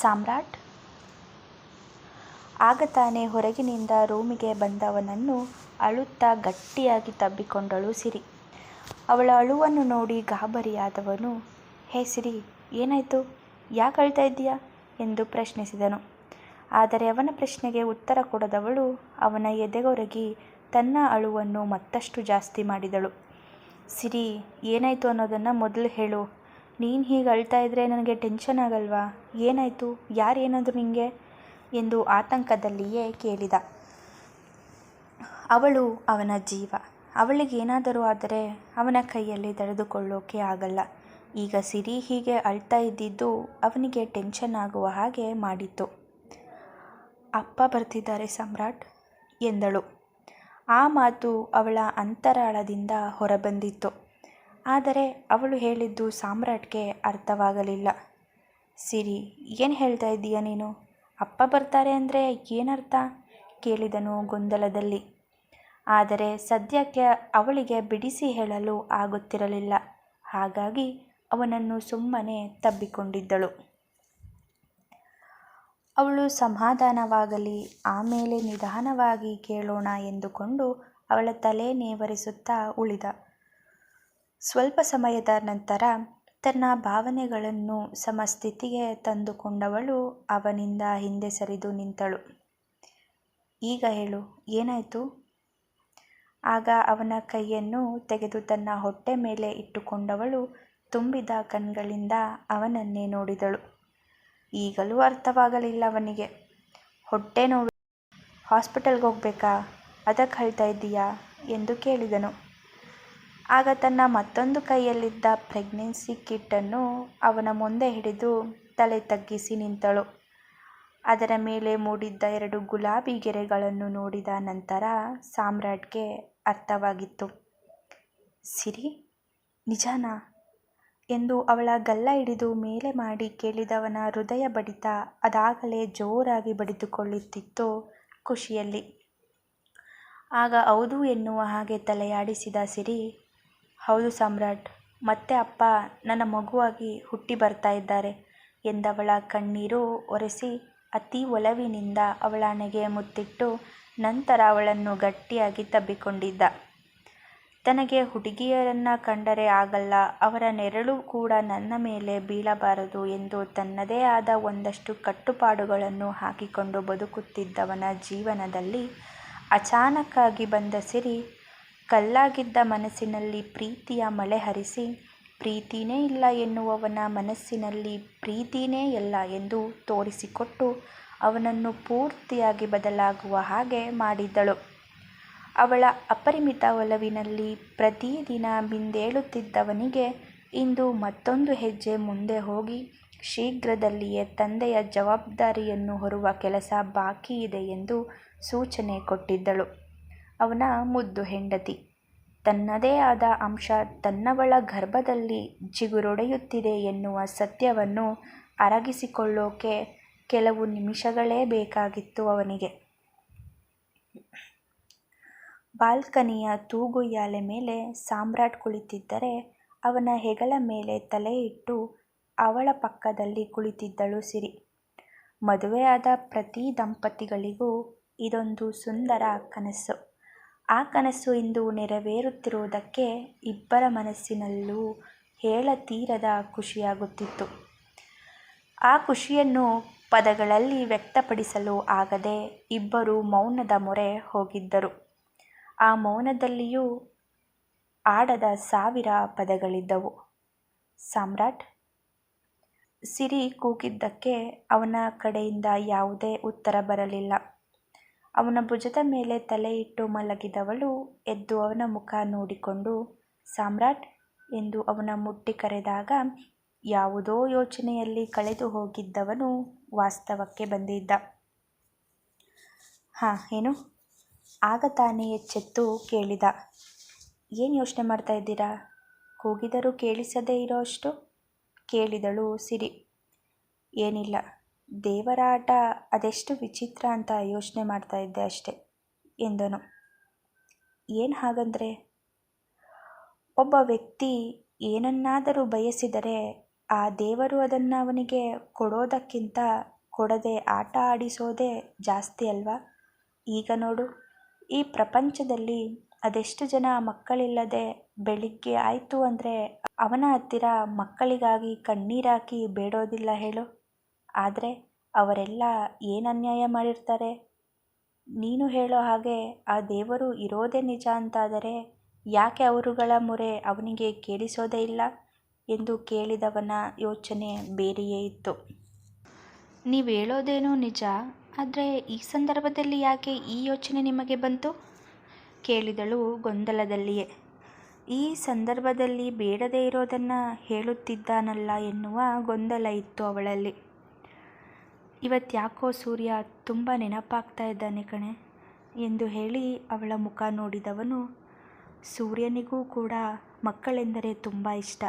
ಸಾಮ್ರಾಟ್. ಆಗ ತಾನೇ ಹೊರಗಿನಿಂದ ರೂಮಿಗೆ ಬಂದವನನ್ನು ಅಳುತ್ತಾ ಗಟ್ಟಿಯಾಗಿ ತಬ್ಬಿಕೊಂಡಳು ಸಿರಿ. ಅವಳ ಅಳುವನ್ನು ನೋಡಿ ಗಾಬರಿಯಾದವನು, ಹೇ ಸಿರಿ, ಏನಾಯಿತು? ಯಾಕೆ ಅಳ್ತಾ ಇದ್ದೀಯಾ? ಎಂದು ಪ್ರಶ್ನಿಸಿದನು. ಆದರೆ ಅವನ ಪ್ರಶ್ನೆಗೆ ಉತ್ತರ ಕೊಡದವಳು ಅವನ ಎದೆಗೊರಗಿ ತನ್ನ ಅಳುವನ್ನು ಮತ್ತಷ್ಟು ಜಾಸ್ತಿ ಮಾಡಿದಳು. ಸಿರಿ, ಏನಾಯಿತು ಅನ್ನೋದನ್ನು ಮೊದಲು ಹೇಳು. ನೀನು ಹೀಗೆ ಅಳ್ತಾ ಇದ್ದರೆ ನನಗೆ ಟೆನ್ಷನ್ ಆಗಲ್ವಾ? ಏನಾಯಿತು? ಯಾರು ಏನಾದರೂ ನಿನಗೆ ಎಂದು ಆತಂಕದಲ್ಲಿಯೇ ಕೇಳಿದ. ಅವಳು ಅವನ ಜೀವ. ಅವಳಿಗೇನಾದರೂ ಆದರೆ ಅವನ ಕೈಯಲ್ಲಿ ತಡೆದುಕೊಳ್ಳೋಕೆ ಆಗಲ್ಲ. ಈಗ ಸಿರಿ ಹೀಗೆ ಅಳ್ತಾ ಇದ್ದಿದ್ದು ಅವನಿಗೆ ಟೆನ್ಷನ್ ಆಗುವ ಹಾಗೆ ಮಾಡಿತ್ತು. ಅಪ್ಪ ಬರ್ತಿದ್ದಾರೆ ಸಮ್ರಾಟ್ ಎಂದಳು. ಆ ಮಾತು ಅವಳ ಅಂತರಾಳದಿಂದ ಹೊರಬಂದಿತ್ತು. ಆದರೆ ಅವಳು ಹೇಳಿದ್ದು ಸಾಮ್ರಾಟ್ಗೆ ಅರ್ಥವಾಗಲಿಲ್ಲ. ಸಿರಿ, ಏನು ಹೇಳ್ತಾ ಇದ್ದೀಯ ನೀನು? ಅಪ್ಪ ಬರ್ತಾರೆ ಅಂದರೆ ಏನರ್ಥ? ಕೇಳಿದನು ಗೊಂದಲದಲ್ಲಿ. ಆದರೆ ಸದ್ಯಕ್ಕೆ ಅವಳಿಗೆ ಬಿಡಿಸಿ ಹೇಳಲು ಆಗುತ್ತಿರಲಿಲ್ಲ. ಹಾಗಾಗಿ ಅವನನ್ನು ಸುಮ್ಮನೆ ತಬ್ಬಿಕೊಂಡಿದ್ದಳು. ಅವಳು ಸಮಾಧಾನವಾಗಲಿ, ಆಮೇಲೆ ನಿಧಾನವಾಗಿ ಕೇಳೋಣ ಎಂದುಕೊಂಡು ಅವಳ ತಲೆ ನೇವರಿಸುತ್ತಾ ಉಳಿದ. ಸ್ವಲ್ಪ ಸಮಯದ ನಂತರ ತನ್ನ ಭಾವನೆಗಳನ್ನು ಸಮಸ್ಥಿತಿಗೆ ತಂದುಕೊಂಡವಳು ಅವನಿಂದ ಹಿಂದೆ ಸರಿದು ನಿಂತಳು. ಈಗ ಹೇಳು, ಏನಾಯಿತು? ಆಗ ಅವನ ಕೈಯನ್ನು ತೆಗೆದು ತನ್ನ ಹೊಟ್ಟೆ ಮೇಲೆ ಇಟ್ಟುಕೊಂಡವಳು ತುಂಬಿದ ಕಣ್ಗಳಿಂದ ಅವನನ್ನೇ ನೋಡಿದಳು. ಈಗಲೂ ಅರ್ಥವಾಗಲಿಲ್ಲ ಅವನಿಗೆ. ಹೊಟ್ಟೆ ನೋವು. ಹಾಸ್ಪಿಟಲ್ಗೆ ಹೋಗ್ಬೇಕಾ? ಅದಕ್ಕೆ ಹೇಳ್ತಾ ಇದ್ದೀಯಾ? ಎಂದು ಕೇಳಿದನು. ಆಗ ತನ್ನ ಮತ್ತೊಂದು ಕೈಯಲ್ಲಿದ್ದ ಪ್ರೆಗ್ನೆನ್ಸಿ ಕಿಟ್ಟನ್ನು ಅವನ ಮುಂದೆ ಹಿಡಿದು ತಲೆ ತಗ್ಗಿಸಿ ನಿಂತಳು. ಅದರ ಮೇಲೆ ಮೂಡಿದ್ದ ಎರಡು ಗುಲಾಬಿ ಗೆರೆಗಳನ್ನು ನೋಡಿದ ನಂತರ ಸಾಮ್ರಾಟ್ಗೆ ಅರ್ಥವಾಗಿತ್ತು. ಸಿರಿ, ನಿಜಾನಾ? ಎಂದು ಅವಳ ಗಲ್ಲ ಹಿಡಿದು ಮೇಲೆ ಮಾಡಿ ಕೇಳಿದವನ ಹೃದಯ ಬಡಿತ ಅದಾಗಲೇ ಜೋರಾಗಿ ಬಡಿದುಕೊಳ್ಳುತ್ತಿತ್ತು ಖುಷಿಯಲ್ಲಿ. ಆಗ ಹೌದು ಎನ್ನುವ ಹಾಗೆ ತಲೆಯಾಡಿಸಿದ ಸಿರಿ ಹೌದು ಸಾಮ್ರಾಟ್, ಮತ್ತೆ ಅಪ್ಪ ನನ್ನ ಮಗುವಾಗಿ ಹುಟ್ಟಿ ಬರ್ತಾ ಇದ್ದಾರೆ ಎಂದವಳ ಕಣ್ಣೀರು ಒರೆಸಿ ಅತಿ ಒಲವಿನಿಂದ ಅವಳ ಹಣೆಗೆ ಮುತ್ತಿಟ್ಟು ನಂತರ ಅವಳನ್ನು ಗಟ್ಟಿಯಾಗಿ ತಬ್ಬಿಕೊಂಡಿದ್ದ. ತನಗೆ ಹುಡುಗಿಯರನ್ನು ಕಂಡರೆ ಆಗಲ್ಲ, ಅವರ ನೆರಳು ಕೂಡ ನನ್ನ ಮೇಲೆ ಬೀಳಬಾರದು ಎಂದು ತನ್ನದೇ ಆದ ಒಂದಷ್ಟು ಕಟ್ಟುಪಾಡುಗಳನ್ನು ಹಾಕಿಕೊಂಡು ಬದುಕುತ್ತಿದ್ದವನ ಜೀವನದಲ್ಲಿ ಅಚಾನಕ್ಕಾಗಿ ಬಂದ ಸಿರಿ ಕಲ್ಲಾಗಿದ್ದ ಮನಸ್ಸಿನಲ್ಲಿ ಪ್ರೀತಿಯ ಮಳೆ ಹರಿಸಿ, ಪ್ರೀತಿನೇ ಇಲ್ಲ ಎನ್ನುವವನ ಮನಸ್ಸಿನಲ್ಲಿ ಪ್ರೀತಿನೇ ಇಲ್ಲ ಎಂದು ತೋರಿಸಿಕೊಟ್ಟು ಅವನನ್ನು ಪೂರ್ತಿಯಾಗಿ ಬದಲಾಗುವ ಹಾಗೆ ಮಾಡಿದ್ದಳು ಅವಳ ಅಪರಿಮಿತ ಒಲವಿನಲ್ಲಿ ಪ್ರತಿದಿನ ಬಿಂದೇಳುತ್ತಿದ್ದವನಿಗೆ ಇಂದು ಮತ್ತೊಂದು ಹೆಜ್ಜೆ ಮುಂದೆ ಹೋಗಿ ಶೀಘ್ರದಲ್ಲಿಯೇ ತಂದೆಯ ಜವಾಬ್ದಾರಿಯನ್ನು ಹೊರುವ ಕೆಲಸ ಬಾಕಿ ಇದೆ ಎಂದು ಸೂಚನೆ ಕೊಟ್ಟಿದ್ದಳು. ಅವನ ಮುದ್ದು ಹೆಂಡತಿ. ತನ್ನದೇ ಆದ ಅಂಶ ತನ್ನವಳ ಗರ್ಭದಲ್ಲಿ ಜಿಗುರೊಡೆಯುತ್ತಿದೆ ಎನ್ನುವ ಸತ್ಯವನ್ನು ಅರಗಿಸಿಕೊಳ್ಳೋಕೆ ಕೆಲವು ನಿಮಿಷಗಳೇ ಬೇಕಾಗಿತ್ತು ಅವನಿಗೆ. ಬಾಲ್ಕನಿಯ ತೂಗುಯ್ಯಾಲೆ ಮೇಲೆ ಸಾಮ್ರಾಟ್ ಕುಳಿತಿದ್ದರೆ ಅವನ ಹೆಗಲ ಮೇಲೆ ತಲೆ ಇಟ್ಟು ಅವಳ ಪಕ್ಕದಲ್ಲಿ ಕುಳಿತಿದ್ದಳು ಸಿರಿ. ಮದುವೆಯಾದ ಪ್ರತಿ ದಂಪತಿಗಳಿಗೂ ಇದೊಂದು ಸುಂದರ ಕನಸು. ಆ ಕನಸು ಇಂದು ನೆರವೇರುತ್ತಿರುವುದಕ್ಕೆ ಇಬ್ಬರ ಮನಸ್ಸಿನಲ್ಲೂ ಹೇಳತೀರದ ಖುಷಿಯಾಗುತ್ತಿತ್ತು. ಆ ಖುಷಿಯನ್ನು ಪದಗಳಲ್ಲಿ ವ್ಯಕ್ತಪಡಿಸಲು ಆಗದೆ ಇಬ್ಬರು ಮೌನದ ಮೊರೆ ಹೋಗಿದ್ದರು. ಆ ಮೌನದಲ್ಲಿಯೂ ಆಡದ ಸಾವಿರ ಪದಗಳಿದ್ದವು. ಸಾಮ್ರಾಟ್ ಸಿರಿ ಕೂಗಿದ್ದಕ್ಕೆ ಅವನ ಕಡೆಯಿಂದ ಯಾವುದೇ ಉತ್ತರ ಬರಲಿಲ್ಲ. ಅವನ ಭುಜದ ಮೇಲೆ ತಲೆ ಇಟ್ಟು ಮಲಗಿದವಳು ಎದ್ದು ಅವನ ಮುಖ ನೋಡಿಕೊಂಡು, ಸಾಮ್ರಾಟ್ ಎಂದು ಅವನ ಮುಟ್ಟಿ ಕರೆದಾಗ ಯಾವುದೋ ಯೋಚನೆಯಲ್ಲಿ ಕಳೆದು ಹೋಗಿದ್ದವನು ವಾಸ್ತವಕ್ಕೆ ಬಂದಿದ್ದ. ಹಾಂ, ಏನು ಆಗ ತಾನೇ ಎಚ್ಚೆತ್ತು ಕೇಳಿದ. ಏನು ಯೋಚನೆ ಮಾಡ್ತಾ ಇದ್ದೀರಾ? ಕೂಗಿದರೂ ಕೇಳಿಸದೇ ಇರೋ ಅಷ್ಟು ಕೇಳಿದಳು ಸಿರಿ. ಏನಿಲ್ಲ. ದೇವರ ಆಟ ಅದೆಷ್ಟು ವಿಚಿತ್ರ ಅಂತ ಯೋಚನೆ ಮಾಡ್ತಾ ಇದ್ದೆ ಅಷ್ಟೆ, ಎಂದನು. ಏನು ಹಾಗಂದ್ರೆ, ಒಬ್ಬ ವ್ಯಕ್ತಿ ಏನನ್ನಾದರೂ ಬಯಸಿದರೆ ಆ ದೇವರು ಅದನ್ನು ಅವನಿಗೆ ಕೊಡೋದಕ್ಕಿಂತ ಕೊಡದೆ ಆಟ ಆಡಿಸೋದೇ ಜಾಸ್ತಿ ಅಲ್ವಾ? ಈಗ ನೋಡು, ಈ ಪ್ರಪಂಚದಲ್ಲಿ ಅದೆಷ್ಟು ಜನ ಮಕ್ಕಳಿಲ್ಲದೆ ಬೆಳಿಗ್ಗೆ ಆಯಿತು ಅಂದರೆ ಅವನ ಹತ್ತಿರ ಮಕ್ಕಳಿಗಾಗಿ ಕಣ್ಣೀರಾಕಿ ಬೇಡೋದಿಲ್ಲ ಹೇಳು. ಆದರೆ ಅವರೆಲ್ಲ ಏನು ಅನ್ಯಾಯ ಮಾಡಿರ್ತಾರೆ? ನೀನು ಹೇಳೋ ಹಾಗೆ ಆ ದೇವರು ಇರೋದೇ ನಿಜ ಅಂತಾದರೆ ಯಾಕೆ ಅವರುಗಳ ಮೊರೆ ಅವನಿಗೆ ಕೇಳಿಸೋದೇ ಇಲ್ಲ ಎಂದು ಕೇಳಿದವನ ಯೋಚನೆ ಬೇರೆಯೇ ಇತ್ತು. ನೀವು ಹೇಳೋದೇನೋ ನಿಜ, ಆದರೆ ಈ ಸಂದರ್ಭದಲ್ಲಿ ಯಾಕೆ ಈ ಯೋಚನೆ ನಿಮಗೆ ಬಂತು? ಕೇಳಿದಳು ಗೊಂದಲದಲ್ಲಿಯೇ. ಈ ಸಂದರ್ಭದಲ್ಲಿ ಬೇಡದೇ ಇರೋದನ್ನು ಹೇಳುತ್ತಿದ್ದಾನಲ್ಲ ಎನ್ನುವ ಗೊಂದಲ ಇತ್ತು ಅವಳಲ್ಲಿ. ಇವತ್ತು ಯಾಕೋ ಸೂರ್ಯ ತುಂಬ ನೆನಪಾಗ್ತಾ ಇದ್ದಾನೆ ಕಣೆ ಎಂದು ಹೇಳಿ ಅವಳ ಮುಖ ನೋಡಿದವನು, ಸೂರ್ಯನಿಗೂ ಕೂಡ ಮಕ್ಕಳೆಂದರೆ ತುಂಬ ಇಷ್ಟ.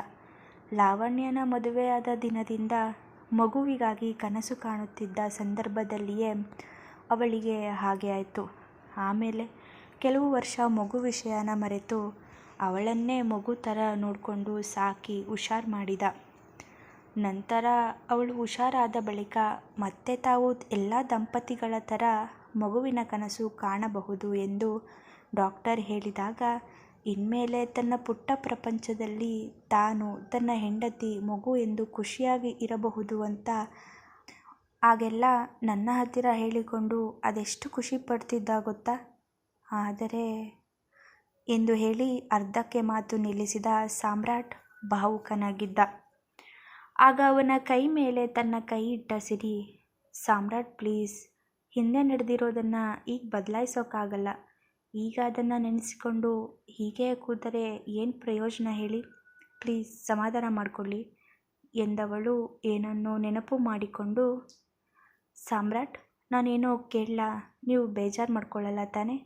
ಲಾವಣ್ಯನ ಮದುವೆಯಾದ ದಿನದಿಂದ ಮಗುವಿಗಾಗಿ ಕನಸು ಕಾಣುತ್ತಿದ್ದ ಸಂದರ್ಭದಲ್ಲಿಯೇ ಅವಳಿಗೆ ಹಾಗೆ ಆಯಿತು. ಆಮೇಲೆ ಕೆಲವು ವರ್ಷ ಮಗು ವಿಷಯನ ಮರೆತು ಅವಳನ್ನೇ ಮಗು ಥರ ನೋಡಿಕೊಂಡು ಸಾಕಿ ಹುಷಾರು ಮಾಡಿದ. ನಂತರ ಅವಳು ಹುಷಾರಾದ ಬಳಿಕ ಮತ್ತೆ ತಾವು ಎಲ್ಲ ದಂಪತಿಗಳ ಥರ ಮಗುವಿನ ಕನಸು ಕಾಣಬಹುದು ಎಂದು ಡಾಕ್ಟರ್ ಹೇಳಿದಾಗ, ಇನ್ಮೇಲೆ ತನ್ನ ಪುಟ್ಟ ಪ್ರಪಂಚದಲ್ಲಿ ತಾನು ತನ್ನ ಹೆಂಡತಿ ಮಗು ಎಂದು ಖುಷಿಯಾಗಿ ಇರಬಹುದು ಅಂತ ಆಗೆಲ್ಲ ನನ್ನ ಹತ್ತಿರ ಹೇಳಿಕೊಂಡು ಅದೆಷ್ಟು ಖುಷಿ ಪಡ್ತಿದ್ದ ಗೊತ್ತಾ? ಆದರೆ, ಎಂದು ಹೇಳಿ ಅರ್ಧಕ್ಕೆ ಮಾತು ನಿಲ್ಲಿಸಿದ ಸಾಮ್ರಾಟ್ ಭಾವುಕನಾಗಿದ್ದ. ಆಗ ಅವನ ಕೈ ಮೇಲೆ ತನ್ನ ಕೈ ಇಟ್ಟ ಸಿರಿ, ಸಾಮ್ರಾಟ್ ಪ್ಲೀಸ್ ಹಿಂದೆ ನಡೆದಿರೋದನ್ನು ಈಗ ಬದಲಾಯಿಸೋಕ್ಕಾಗಲ್ಲ ಈಗ ಅದನ್ನು ನೆನೆಸಿಕೊಂಡು ಹೀಗೆ ಕೂತರೆ ಏನು ಪ್ರಯೋಜನ ಹೇಳಿ? ಪ್ಲೀಸ್ ಸಮಾಧಾನ ಮಾಡಿಕೊಳ್ಳಿ, ಎಂದವಳು ಏನನ್ನೋ ನೆನಪು ಮಾಡಿಕೊಂಡು, ಸಾಮ್ರಾಟ್, ನಾನೇನೋ ಕೇಳಲ್ಲ ನೀವು ಬೇಜಾರು ಮಾಡ್ಕೊಳ್ಳಲ್ಲ ತಾನೇ?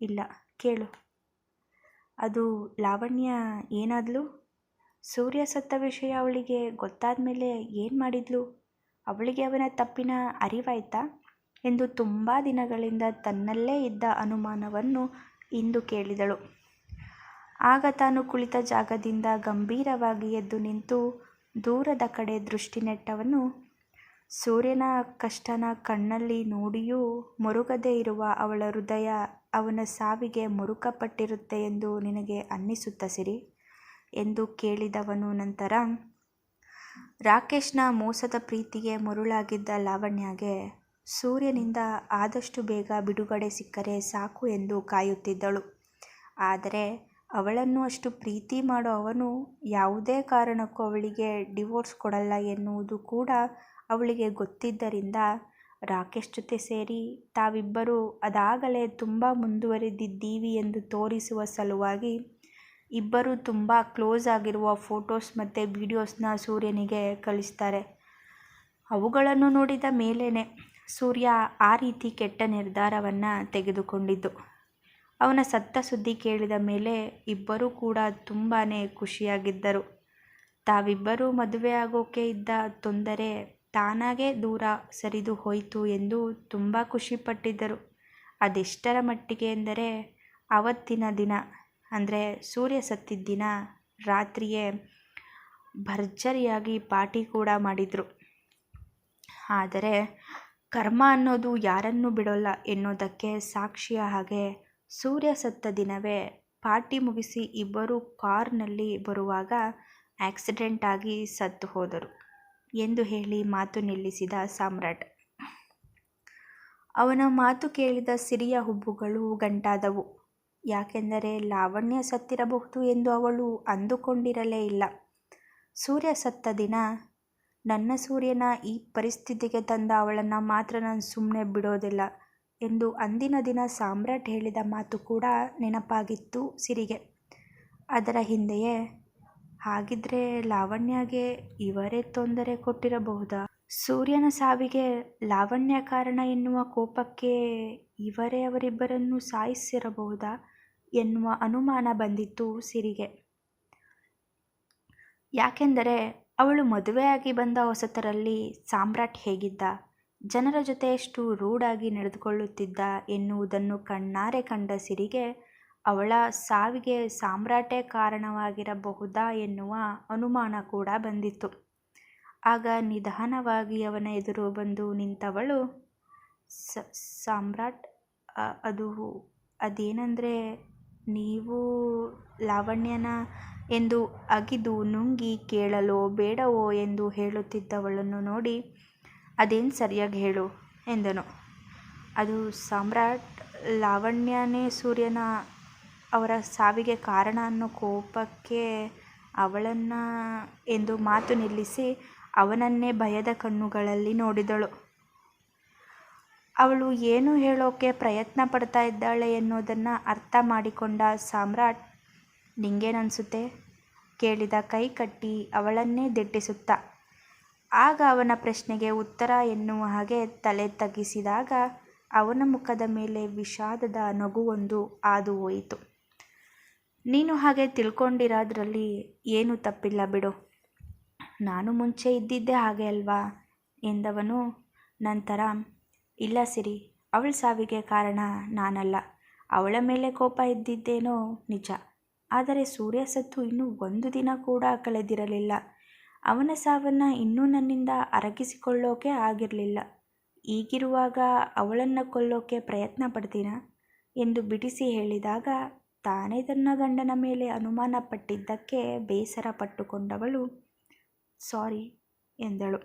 ಇಲ್ಲ, ಕೇಳು. ಅದು ಲಾವಣ್ಯ ಏನಾದ್ಲು? ಸೂರ್ಯ ಸತ್ತ ವಿಷಯ ಅವಳಿಗೆ ಗೊತ್ತಾದ ಮೇಲೆ ಏನು ಮಾಡಿದ್ಲು? ಅವಳಿಗೆ ಅವನ ತಪ್ಪಿನ ಅರಿವಾಯ್ತಾ? ಎಂದು ತುಂಬ ದಿನಗಳಿಂದ ತನ್ನಲ್ಲೇ ಇದ್ದ ಅನುಮಾನವನ್ನು ಇಂದು ಕೇಳಿದಳು. ಆಗ ತಾನು ಕುಳಿತ ಜಾಗದಿಂದ ಗಂಭೀರವಾಗಿ ಎದ್ದು ನಿಂತು ದೂರದ ಕಡೆ ದೃಷ್ಟಿ ನೆಟ್ಟವನು, ಸೂರ್ಯನ ಕಷ್ಟನ ಕಣ್ಣಲ್ಲಿ ನೋಡಿಯೂ ಮುರುಗದೇ ಇರುವ ಅವಳ ಹೃದಯ ಅವನ ಸಾವಿಗೆ ಮುರುಕಪಟ್ಟಿರುತ್ತೆ ಎಂದು ನಿನಗೆ ಅನ್ನಿಸುತ್ತ ಸಿರಿ? ಎಂದು ಕೇಳಿದವನು ನಂತರ, ರಾಕೇಶ್ನ ಮೋಸದ ಪ್ರೀತಿಗೆ ಮರುಳಾಗಿದ್ದ ಲಾವಣ್ಯಗೆ ಸೂರ್ಯನಿಂದ ಆದಷ್ಟು ಬೇಗ ಬಿಡುಗಡೆ ಸಿಕ್ಕರೆ ಸಾಕು ಎಂದು ಕಾಯುತ್ತಿದ್ದಳು. ಆದರೆ ಅವಳನ್ನು ಅಷ್ಟು ಪ್ರೀತಿ ಮಾಡೋ ಅವನು ಯಾವುದೇ ಕಾರಣಕ್ಕೂ ಅವಳಿಗೆ ಡಿವೋರ್ಸ್ ಕೊಡಲ್ಲ ಎನ್ನುವುದು ಕೂಡ ಅವಳಿಗೆ ಗೊತ್ತಿದ್ದರಿಂದ ರಾಕೇಶ್ ಜೊತೆ ಸೇರಿ ತಾವಿಬ್ಬರು ಅದಾಗಲೇ ತುಂಬ ಮುಂದುವರೆದಿದ್ದೀವಿ ಎಂದು ತೋರಿಸುವ ಸಲುವಾಗಿ ಇಬ್ಬರು ತುಂಬ ಕ್ಲೋಸ್ ಆಗಿರುವ ಫೋಟೋಸ್ ಮತ್ತು ವಿಡಿಯೋಸ್ನ ಸೂರ್ಯನಿಗೆ ಕಳಿಸ್ತಾರೆ. ಅವುಗಳನ್ನು ನೋಡಿದ ಮೇಲೇ ಸೂರ್ಯ ಆ ರೀತಿ ಕೆಟ್ಟ ನಿರ್ಧಾರವನ್ನು ತೆಗೆದುಕೊಂಡಿದ್ದು. ಅವನ ಸತ್ತ ಸುದ್ದಿ ಕೇಳಿದ ಮೇಲೆ ಇಬ್ಬರೂ ಕೂಡ ತುಂಬಾ ಖುಷಿಯಾಗಿದ್ದರು. ತಾವಿಬ್ಬರೂ ಮದುವೆ ಆಗೋಕೆ ಇದ್ದ ತೊಂದರೆ ತಾನಾಗೇ ದೂರ ಸರಿದು ಹೋಯಿತು ಎಂದು ತುಂಬ ಖುಷಿಪಟ್ಟಿದ್ದರು. ಅದೆಷ್ಟರ ಮಟ್ಟಿಗೆ ಎಂದರೆ ಆವತ್ತಿನ ದಿನ. ಅಂದರೆ ಸೂರ್ಯ ಸತ್ತಿದ್ದ ದಿನ ರಾತ್ರಿಯೇ ಭರ್ಜರಿಯಾಗಿ ಪಾರ್ಟಿ ಕೂಡ ಮಾಡಿದರು. ಆದರೆ ಕರ್ಮ ಅನ್ನೋದು ಯಾರನ್ನೂ ಬಿಡೋಲ್ಲ ಎನ್ನೋದಕ್ಕೆ ಸಾಕ್ಷಿಯ ಹಾಗೆ ಸೂರ್ಯ ಸತ್ತ ದಿನವೇ ಪಾರ್ಟಿ ಮುಗಿಸಿ ಇಬ್ಬರು ಕಾರ್ನಲ್ಲಿ ಬರುವಾಗ ಆಕ್ಸಿಡೆಂಟ್ ಆಗಿ ಸತ್ತು ಹೋದರು ಎಂದು ಹೇಳಿ ಮಾತು ನಿಲ್ಲಿಸಿದ ಸಾಮ್ರಾಟ್. ಅವನ ಮಾತು ಕೇಳಿದ ಸಿರಿಯ ಹುಬ್ಬುಗಳು ಗಂಟಾದವು. ಯಾಕೆಂದರೆ ಲಾವಣ್ಯ ಸತ್ತಿರಬಹುದು ಎಂದು ಅವಳು ಅಂದುಕೊಂಡಿರಲೇ ಇಲ್ಲ. ಸೂರ್ಯ ಸತ್ತ ದಿನ ನನ್ನ ಸೂರ್ಯನ ಈ ಪರಿಸ್ಥಿತಿಗೆ ತಂದ ಅವಳನ್ನು ಮಾತ್ರ ನಾನು ಸುಮ್ಮನೆ ಬಿಡೋದಿಲ್ಲ ಎಂದು ಅಂದಿನ ದಿನ ಸಾಮ್ರಾಟ್ ಹೇಳಿದ ಮಾತು ಕೂಡ ನೆನಪಾಗಿತ್ತು ಸಿರಿಗೆ. ಅದರ ಹಿಂದೆಯೇ, ಹಾಗಿದ್ರೆ ಲಾವಣ್ಯಗೆ ಇವರೇ ತೊಂದರೆ ಕೊಟ್ಟಿರಬಹುದಾ? ಸೂರ್ಯನ ಸಾವಿಗೆ ಲಾವಣ್ಯ ಕಾರಣ ಎನ್ನುವ ಕೋಪಕ್ಕೆ ಇವರೇ ಅವರಿಬ್ಬರನ್ನು ಸಾಯಿಸಿರಬಹುದಾ ಎನ್ನುವ ಅನುಮಾನ ಬಂದಿತ್ತು ಸಿರಿಗೆ. ಯಾಕೆಂದರೆ ಅವಳು ಮದುವೆಯಾಗಿ ಬಂದ ಹೊಸತರಲ್ಲಿ ಸಾಮ್ರಾಟ್ ಹೇಗಿದ್ದ, ಜನರ ಜೊತೆಯಷ್ಟು ರೂಡಾಗಿ ನಡೆದುಕೊಳ್ಳುತ್ತಿದ್ದ ಎನ್ನುವುದನ್ನು ಕಣ್ಣಾರೆ ಕಂಡ ಸಿರಿಗೆ ಅವಳ ಸಾವಿಗೆ ಸಾಮ್ರಾಟೇ ಕಾರಣವಾಗಿರಬಹುದಾ ಎನ್ನುವ ಅನುಮಾನ ಕೂಡ ಬಂದಿತ್ತು. ಆಗ ನಿಧಾನವಾಗಿ ಅವನ ಎದುರು ಬಂದು ನಿಂತವಳು ಸಾಮ್ರಾಟ್ ಅದು ಅದೇನಂದರೆ ನೀವು ಲಾವಣ್ಯನ ಎಂದು ಅಗಿದು ನುಂಗಿ ಕೇಳಲೋ ಬೇಡವೋ ಎಂದು ಹೇಳುತ್ತಿದ್ದವಳನ್ನು ನೋಡಿ ಅದೇನು ಸರಿಯಾಗಿ ಹೇಳು ಎಂದನು. ಅದು ಸಾಮ್ರಾಟ್ ಲಾವಣ್ಯನೇ ಸೂರ್ಯನ ಅವರ ಸಾವಿಗೆ ಕಾರಣ ಅನ್ನೋ ಕೋಪಕ್ಕೆ ಅವಳನ್ನು ಎಂದು ಮಾತು ನಿಲ್ಲಿಸಿ ಅವನನ್ನೇ ಭಯದ ಕಣ್ಣುಗಳಲ್ಲಿ ನೋಡಿದಳು. ಅವಳು ಏನು ಹೇಳೋಕೆ ಪ್ರಯತ್ನ ಪಡ್ತಾ ಇದ್ದಾಳೆ ಎನ್ನುವುದನ್ನು ಅರ್ಥ ಮಾಡಿಕೊಂಡ ಸಾಮ್ರಾಟ್, ನಿಂಗೇನನ್ಸುತ್ತೆ? ಕೇಳಿದ ಕೈ ಕಟ್ಟಿ ಅವಳನ್ನೇ ದಿಟ್ಟಿಸುತ್ತಾ. ಆಗ ಅವನ ಪ್ರಶ್ನೆಗೆ ಉತ್ತರ ಎನ್ನುವ ಹಾಗೆ ತಲೆ ತಗ್ಗಿಸಿದಾಗ ಅವನ ಮುಖದ ಮೇಲೆ ವಿಷಾದದ ನಗುವೊಂದು ಹಾದು ಹೋಯಿತು. ನೀನು ಹಾಗೆ ತಿಳ್ಕೊಂಡಿರೋದ್ರಲ್ಲಿ ಏನೂ ತಪ್ಪಿಲ್ಲ ಬಿಡು. ನಾನು ಮುಂಚೆ ಇದ್ದಿದ್ದೆ ಹಾಗೆ ಅಲ್ವಾ ಎಂದವನು ನಂತರ ಇಲ್ಲ ಸಿರಿ, ಅವಳ ಸಾವಿಗೆ ಕಾರಣ ನಾನಲ್ಲ. ಅವಳ ಮೇಲೆ ಕೋಪ ಇದ್ದಿದ್ದೇನೋ ನಿಜ. ಆದರೆ ಸೂರ್ಯ ಸತ್ತು ಇನ್ನೂ ಒಂದು ದಿನ ಕೂಡ ಕಳೆದಿರಲಿಲ್ಲ. ಅವನ ಸಾವನ್ನು ಇನ್ನೂ ನನ್ನಿಂದ ಅರಗಿಸಿಕೊಳ್ಳೋಕೆ ಆಗಿರಲಿಲ್ಲ. ಈಗಿರುವಾಗ ಅವಳನ್ನು ಕೊಲ್ಲೋಕೆ ಪ್ರಯತ್ನ ಪಡ್ತೀನ ಎಂದು ಬಿಡಿಸಿ ಹೇಳಿದಾಗ ತಾನೇ ತನ್ನ ಗಂಡನ ಮೇಲೆ ಅನುಮಾನ ಪಟ್ಟಿದ್ದಕ್ಕೆ ಬೇಸರ ಪಟ್ಟುಕೊಂಡವಳು ಸಾರಿ ಎಂದಳು.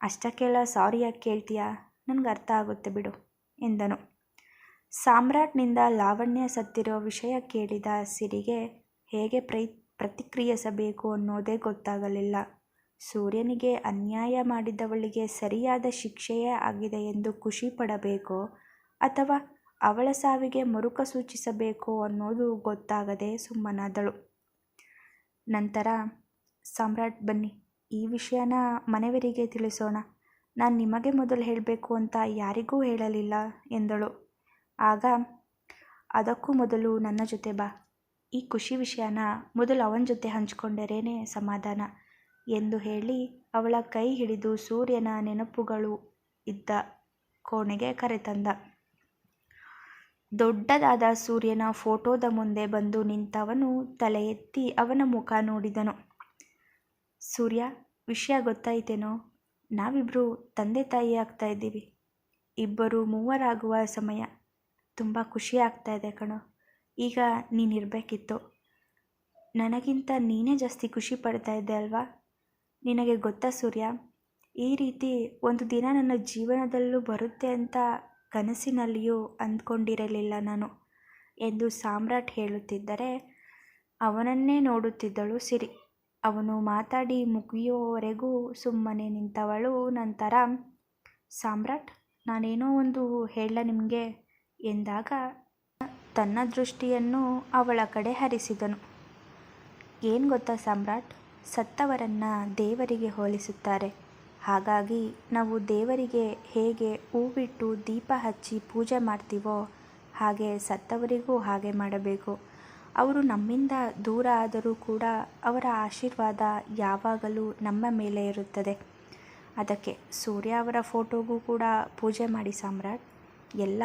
ಅಷ್ಟಕ್ಕೆಲ್ಲ ಸಾರಿಯಾಗಿ ಕೇಳ್ತೀಯಾ? ನನಗೆ ಅರ್ಥ ಆಗುತ್ತೆ ಬಿಡು, ಎಂದನು. ಸಾಮ್ರಾಟ್ನಿಂದ ಲಾವಣ್ಯ ಸತ್ತಿರೋ ವಿಷಯ ಕೇಳಿದ ಸಿರಿಗೆ ಹೇಗೆ ಪ್ರೈ, ಪ್ರತಿಕ್ರಿಯಿಸಬೇಕು ಅನ್ನೋದೇ ಗೊತ್ತಾಗಲಿಲ್ಲ. ಸೂರ್ಯನಿಗೆ ಅನ್ಯಾಯ ಮಾಡಿದವಳಿಗೆ ಸರಿಯಾದ ಶಿಕ್ಷೆಯೇ ಆಗಿದೆ ಎಂದು ಖುಷಿ ಪಡಬೇಕೋ ಅಥವಾ ಅವಳ ಸಾವಿಗೆ ಮರುಕ ಸೂಚಿಸಬೇಕೋ ಅನ್ನೋದು ಗೊತ್ತಾಗದೆ ಸುಮ್ಮನಾದಳು. ನಂತರ, ಸಾಮ್ರಾಟ್ ಬನ್ನಿ, ಈ ವಿಷಯನ ಮನೆಯವರಿಗೆ ತಿಳಿಸೋಣ. ನಾನು ನಿಮಗೆ ಮೊದಲು ಹೇಳಬೇಕು ಅಂತ ಯಾರಿಗೂ ಹೇಳಲಿಲ್ಲ ಎಂದಳು. ಆಗ, ಅದಕ್ಕೂ ಮೊದಲು ನನ್ನ ಜೊತೆ ಬಾ. ಈ ಖುಷಿ ವಿಷಯನ ಮೊದಲು ಅವನ ಜೊತೆ ಹಂಚಿಕೊಂಡರೇನೆ ಸಮಾಧಾನ ಎಂದು ಹೇಳಿ ಅವಳ ಕೈ ಹಿಡಿದು ಸೂರ್ಯನ ನೆನಪುಗಳು ಇದ್ದ ಕೋಣೆಗೆ ಕರೆತಂದ. ದೊಡ್ಡದಾದ ಸೂರ್ಯನ ಫೋಟೋದ ಮುಂದೆ ಬಂದು ನಿಂತವನು ತಲೆ ಎತ್ತಿ ಅವನ ಮುಖ ನೋಡಿದನು. ಸೂರ್ಯ, ವಿಷಯ ಗೊತ್ತಾಯ್ತೇನೋ? ನಾವಿಬ್ಬರು ತಂದೆ ತಾಯಿ ಆಗ್ತಾ ಇದ್ದೀವಿ. ಇಬ್ಬರು ಮೂವರಾಗುವ ಸಮಯ. ತುಂಬ ಖುಷಿ ಆಗ್ತಾ ಇದೆ ಕಣೋ. ಈಗ ನೀನಿರಬೇಕಿತ್ತು ನನಗಿಂತ ನೀನೇ ಜಾಸ್ತಿ ಖುಷಿ ಪಡ್ತಾ ಇದ್ದೆ ಅಲ್ವಾ? ನಿನಗೆ ಗೊತ್ತಾ ಸೂರ್ಯ? ಈ ರೀತಿ ಒಂದು ದಿನ ನನ್ನ ಜೀವನದಲ್ಲೂ ಬರುತ್ತೆ ಅಂತ ಕನಸಿನಲ್ಲಿಯೂ ಅಂದ್ಕೊಂಡಿರಲಿಲ್ಲ ನಾನು ಎಂದು ಸಾಮ್ರಾಟ್ ಹೇಳುತ್ತಿದ್ದರೆ ಅವನನ್ನೇ ನೋಡುತ್ತಿದ್ದಳು ಸಿರಿ. ಅವನು ಮಾತಾಡಿ, ಮುಗಿಯೋವರೆಗೂ ಸುಮ್ಮನೆ ನಿಂತವಳು. ನಂತರ, ಸಾಮ್ರಾಟ್, ನಾನೇನೋ ಒಂದು ಹೇಳ ನಿಮಗೆ ಎಂದಾಗ, ತನ್ನ ದೃಷ್ಟಿಯನ್ನು ಅವಳ ಕಡೆ ಹರಿಸಿದನು. ಏನು ಗೊತ್ತಾ ಸಾಮ್ರಾಟ್, ಸತ್ತವರನ್ನು ದೇವರಿಗೆ ಹೋಲಿಸುತ್ತಾರೆ. ಹಾಗಾಗಿ ನಾವು ದೇವರಿಗೆ ಹೇಗೆ ಹೂವಿಟ್ಟು ದೀಪ ಹಚ್ಚಿ ಪೂಜೆ ಮಾಡ್ತೀವೋ ಹಾಗೆ ಸತ್ತವರಿಗೂ ಹಾಗೆ ಮಾಡಬೇಕು. ಅವರು ನಮ್ಮಿಂದ ದೂರ ಆದರೂ ಕೂಡ ಅವರ ಆಶೀರ್ವಾದ ಯಾವಾಗಲೂ ನಮ್ಮ ಮೇಲೆ ಇರುತ್ತದೆ. ಅದಕ್ಕೆ ಸೂರ್ಯ ಅವರ ಫೋಟೋಗೂ ಕೂಡ ಪೂಜೆ ಮಾಡಿ ಸಾಮ್ರಾಟ್. ಎಲ್ಲ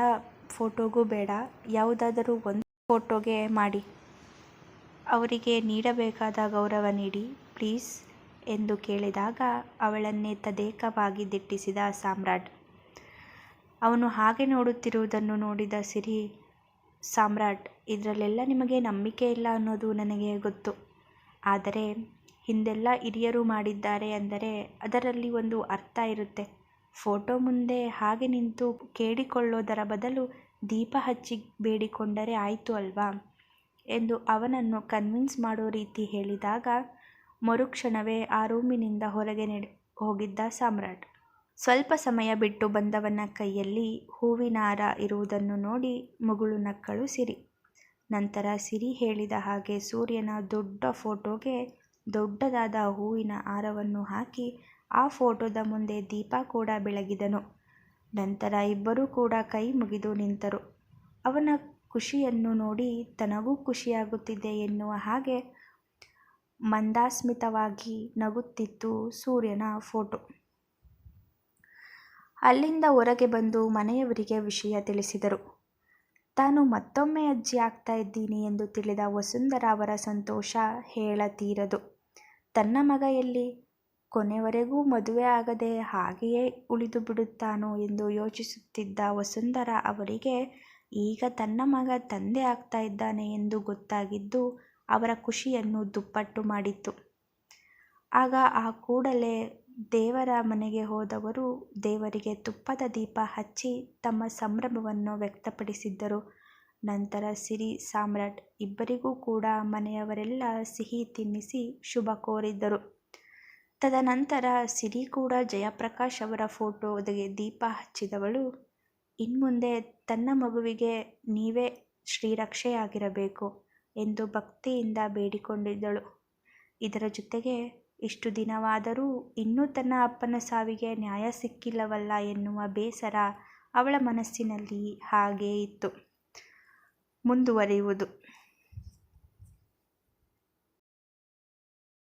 ಫೋಟೋಗೂ ಬೇಡ, ಯಾವುದಾದರೂ ಒಂದು ಫೋಟೋಗೆ ಮಾಡಿ. ಅವರಿಗೆ ನೀಡಬೇಕಾದ ಗೌರವ ನೀಡಿ, ಪ್ಲೀಸ್ ಎಂದು ಕೇಳಿದಾಗ ಅವಳನ್ನೇ ತದೇಕವಾಗಿ ದಿಟ್ಟಿಸಿದ ಸಾಮ್ರಾಟ್. ಅವನು ಹಾಗೆ ನೋಡುತ್ತಿರುವುದನ್ನು ನೋಡಿದ ಸಿರಿ ಸಾಮ್ರಾಟ್, ಇದರಲ್ಲೆಲ್ಲ ನಿಮಗೆ ನಂಬಿಕೆ ಇಲ್ಲ ಅನ್ನೋದು ನನಗೆ ಗೊತ್ತು. ಆದರೆ ಹಿಂದೆಲ್ಲ ಹಿರಿಯರು ಮಾಡಿದ್ದಾರೆ ಅಂದರೆ ಅದರಲ್ಲಿ ಒಂದು ಅರ್ಥ ಇರುತ್ತೆ. ಫೋಟೋ ಮುಂದೆ ಹಾಗೆ ನಿಂತು ಕೇಳಿಕೊಳ್ಳೋದರ ಬದಲು ದೀಪ ಹಚ್ಚಿ ಬೇಡಿಕೊಂಡರೆ ಆಯಿತು ಅಲ್ವಾ? ಎಂದು ಅವನನ್ನು ಕನ್ವಿನ್ಸ್ ಮಾಡೋ ರೀತಿ ಹೇಳಿದಾಗ ಮರುಕ್ಷಣವೇ ಆ ರೂಮಿನಿಂದ ಹೊರಗೆ ನಡೆ ಹೋಗಿದ್ದ ಸಾಮ್ರಾಟ್. ಸ್ವಲ್ಪ ಸಮಯ ಬಿಟ್ಟು ಬಂದವನ ಕೈಯಲ್ಲಿ ಹೂವಿನ ಹಾರ ಇರುವುದನ್ನು ನೋಡಿ ಮುಗುಳು ನಕ್ಕಳು ಸಿರಿ. ನಂತರ ಸಿರಿ ಹೇಳಿದ ಹಾಗೆ ಸೂರ್ಯನ ದೊಡ್ಡ ಫೋಟೋಗೆ ದೊಡ್ಡದಾದ ಹೂವಿನ ಹಾರವನ್ನು ಹಾಕಿ ಆ ಫೋಟೋದ ಮುಂದೆ ದೀಪ ಕೂಡ ಬೆಳಗಿದನು. ನಂತರ ಇಬ್ಬರೂ ಕೂಡ ಕೈ ಮುಗಿದು ನಿಂತರು. ಅವನ ಖುಷಿಯನ್ನು ನೋಡಿ ತನಗೂ ಖುಷಿಯಾಗುತ್ತಿದೆ ಎನ್ನುವ ಹಾಗೆ ಮಂದಾಸ್ಮಿತವಾಗಿ ನಗುತ್ತಿತ್ತು ಸೂರ್ಯನ ಫೋಟೋ. ಅಲ್ಲಿಂದ ಹೊರಗೆ ಬಂದು ಮನೆಯವರಿಗೆ ವಿಷಯ ತಿಳಿಸಿದರು. ತಾನು ಮತ್ತೊಮ್ಮೆ ಅಜ್ಜಿ ಆಗ್ತಾ ಇದ್ದೀನಿ ಎಂದು ತಿಳಿದ ವಸುಂಧರ ಅವರ ಸಂತೋಷ ಹೇಳತೀರದು. ತನ್ನ ಮಗ ಎಲ್ಲಿ? ಕೊನೆವರೆಗೂ ಮದುವೆ ಆಗದೆ ಹಾಗೆಯೇ ಉಳಿದು ಬಿಡುತ್ತಾನೋ ಎಂದು ಯೋಚಿಸುತ್ತಿದ್ದ ವಸುಂಧರ ಅವರಿಗೆ, ಈಗ ತನ್ನ ಮಗ ತಂದೆ ಆಗ್ತಾ ಇದ್ದಾನೆ ಎಂದು ಗೊತ್ತಾಗಿದ್ದು ಅವರ ಖುಷಿಯನ್ನು ದುಪ್ಪಟ್ಟು ಮಾಡಿತ್ತು. ಆಗ ಆ ಕೂಡಲೇ ದೇವರ ಮನೆಗೆ ಹೋದವರು ದೇವರಿಗೆ ತುಪ್ಪದ ದೀಪ ಹಚ್ಚಿ ತಮ್ಮ ಸಂಭ್ರಮವನ್ನು ವ್ಯಕ್ತಪಡಿಸಿದ್ದರು. ನಂತರ ಸಿರಿ ಸಾಮ್ರಾಟ್ ಇಬ್ಬರಿಗೂ ಕೂಡ ಮನೆಯವರೆಲ್ಲ ಸಿಹಿ ತಿನ್ನಿಸಿ ಶುಭ ಕೋರಿದ್ದರು. ತದನಂತರ ಸಿರಿ ಕೂಡ ಜಯಪ್ರಕಾಶ್ ಅವರ ಫೋಟೋಗೆ ದೀಪ ಹಚ್ಚಿದವಳು, ಇನ್ಮುಂದೆ ತನ್ನ ಮಗುವಿಗೆ ನೀವೇ ಶ್ರೀರಕ್ಷೆಯಾಗಿರಬೇಕು ಎಂದು ಭಕ್ತಿಯಿಂದ ಬೇಡಿಕೊಂಡಿದ್ದಳು. ಇದರ ಜೊತೆಗೆ ಇಷ್ಟು ದಿನವಾದರೂ ಇನ್ನೂ ತನ್ನ ಅಪ್ಪನ ಸಾವಿಗೆ ನ್ಯಾಯ ಸಿಕ್ಕಿಲ್ಲವಲ್ಲ ಎನ್ನುವ ಬೇಸರ ಅವಳ ಮನಸ್ಸಿನಲ್ಲಿ ಹಾಗೇ ಇತ್ತು. ಮುಂದುವರಿಯುವುದು.